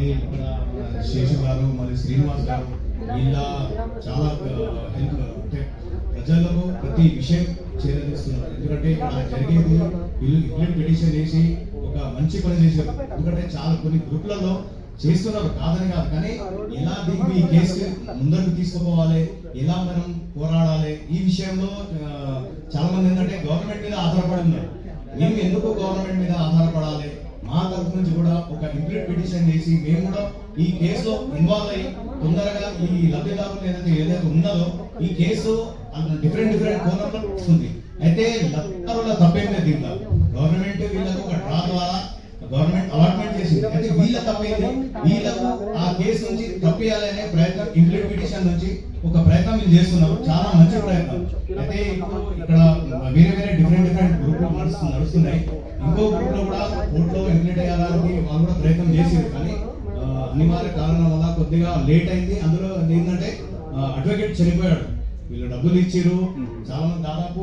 మరి ఇక్కడ శేషు గారు మరి శ్రీనివాస్ గారు వీళ్ళ చాలా హెల్ప్ అంటే ప్రజలకు ప్రతి విషయం చేరదీస్తున్నారు. ఎందుకంటే ఇక్కడ జరిగేది వీళ్ళు ఇంప్లిమెంట్ పిటిషన్ వేసి ఒక మంచి పని చేశారు. ఎందుకంటే చాలా కొన్ని గ్రూప్లలో చేస్తున్నారు కాదని కాదు. కానీ ఎలా దీన్ని ఈ కేసు ముందరకు తీసుకుపోవాలి ఎలా మనం పోరాడాలి ఈ విషయంలో చాలా మంది ఏంటంటే గవర్నమెంట్ మీద ఆధారపడి ఉన్నారు. మేము ఎందుకు గవర్నమెంట్ మీద ఆధారపడాలి? తరఫు నుంచి కూడా ఒక ఇంప్లీట్ పిటిషన్ చేసి మేము కూడా ఈ కేసులో ఇన్వాల్వ్ అయ్యి తొందరగా ఈ లబ్ధిదారులు ఏదైతే ఏదైతే ఉన్నదో ఈ కేసు డిఫరెంట్ డిఫరెంట్ కోణంలో వస్తుంది అయితే లబ్ధిదారుల తప్పేం లేదు దీంట్లో. గవర్నమెంట్ వీళ్ళకు ఒక డ్రా ద్వారా గవర్నమెంట్ అలాట్మెంట్ చేసింది. అయితే వీళ్ళ తప్పేది? వీళ్ళకు ఆ కేసు నుంచి తప్పియాలనే ప్రయత్నం ఇంప్లీట్ పిటిషన్ నుంచి ఒక ప్రయత్నం వీళ్ళు చేస్తున్నారు చాలా మంచి ప్రయత్నం. అయితే ఇప్పుడు ఇక్కడ వేరే వేరే డిఫరెంట్ డిఫరెంట్ గ్రూప్ నడుస్తున్నాయి. ఇంకో గ్రూప్లో కూడా కోర్టులో ఇంప్లీట్ అయ్యాలని వాళ్ళు కూడా ప్రయత్నం చేసింది కానీ అనివార్య కారణం వల్ల కొద్దిగా లేట్ అయింది. అందులో ఏంటంటే అడ్వకేట్ చనిపోయాడు. వీళ్ళు డబ్బులు ఇచ్చిర్రు. చాలా మంది దాదాపు?